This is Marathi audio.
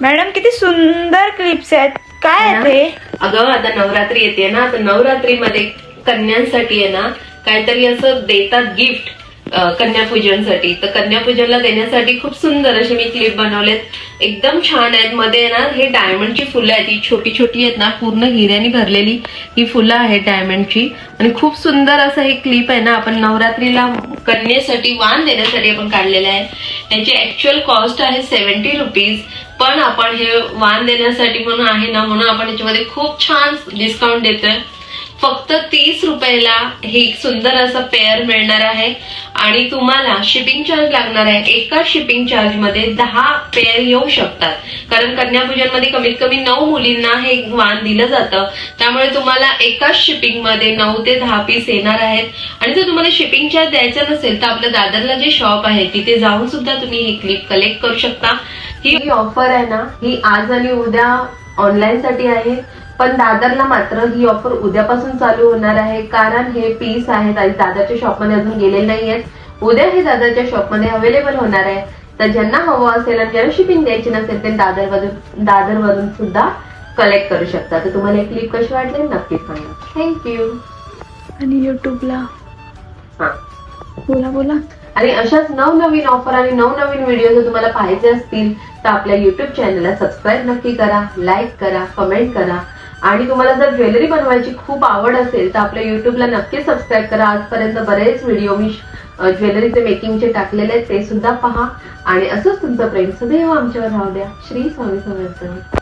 मॅडम किती सुंदर क्लिप्स आहेत. काय आहे ते? अगं आता नवरात्री येते ना तर नवरात्रीमध्ये कन्यांसाठी आहे ना काहीतरी असं देतात गिफ्ट कन्यापूजनसाठी. तर कन्यापूजनला देण्यासाठी खूप सुंदर असे मी क्लिप बनवलेत. एकदम छान आहेत. मध्ये ना हे डायमंडची फुलं आहेत. ही छोटी छोटी आहेत ना पूर्ण हिऱ्याने भरलेली ही फुलं आहेत डायमंडची आणि खूप सुंदर असं हे क्लिप आहे ना आपण नवरात्रीला कन्येसाठी वाण देण्यासाठी आपण काढलेलं आहे. याची ऍक्च्युअल कॉस्ट आहे सेव्हन्टी रुपीज पण आपण हे वाण देण्यासाठी म्हणून आहे ना म्हणून आपण याच्यामध्ये खूप छान डिस्काउंट देतोय. फक्त तीस रुपयाला हे सुंदर असं पेअर मिळणार आहे. आणि तुम्हाला शिपिंग चार्ज लागणार आहे. एका शिपिंग चार्जमध्ये दहा पेअर येऊ शकतात. कारण कन्यापूजनमध्ये कमीत कमी नऊ मुलींना हे वाण दिलं जातं. त्यामुळे तुम्हाला एकाच शिपिंगमध्ये नऊ ते दहा पीस येणार आहेत. आणि जर तुम्हाला शिपिंग चार्ज द्यायचा नसेल तर आपल्या दादरला जे शॉप आहे तिथे जाऊन सुद्धा तुम्ही ही क्लिप कलेक्ट करू शकता. ही ऑफर आहे ना ही आज आणि उद्या ऑनलाईन साठी आहे. पण दादरला मात्र ही ऑफर उद्यापासून चालू होणार आहे. कारण हे पीस आहेत आणि दादरच्या शॉपमध्ये अजून गेलेले नाही आहेत उद्या हे दादरच्या शॉपमध्ये अवेलेबल होणार आहे. तर ज्यांना हवं असेल आणि ज्यांना शिपिंग द्यायची नसेल ते दादर वरून दादर वरून सुद्धा कलेक्ट करू शकता. तर तुम्हाला हे क्लिप कशी वाटली नक्कीच सांगा. थँक्यू आणि युट्यूबला हा. बोला बोला. आणि अशाच नवनवीन ऑफर आणि नवनवीन व्हिडिओ जर तुम्हाला पाहायचे असतील तर आपल्या युट्यूब चॅनलला सबस्क्राईब नक्की करा लाईक करा कमेंट करा. आणि तुम्हाला जर ज्वेलरी बनवायची खूप आवड असेल तर आपल्या युट्यूबला नक्की सबस्क्राईब करा. आजपर्यंत बरेच व्हिडिओ मी ज्वेलरीचे मेकिंगचे टाकलेले आहेत ते सुद्धा पहा. आणि असंच तुमचं प्रेम सदैव आमच्यावर राहू द्या. श्री स्वामी समर्थ.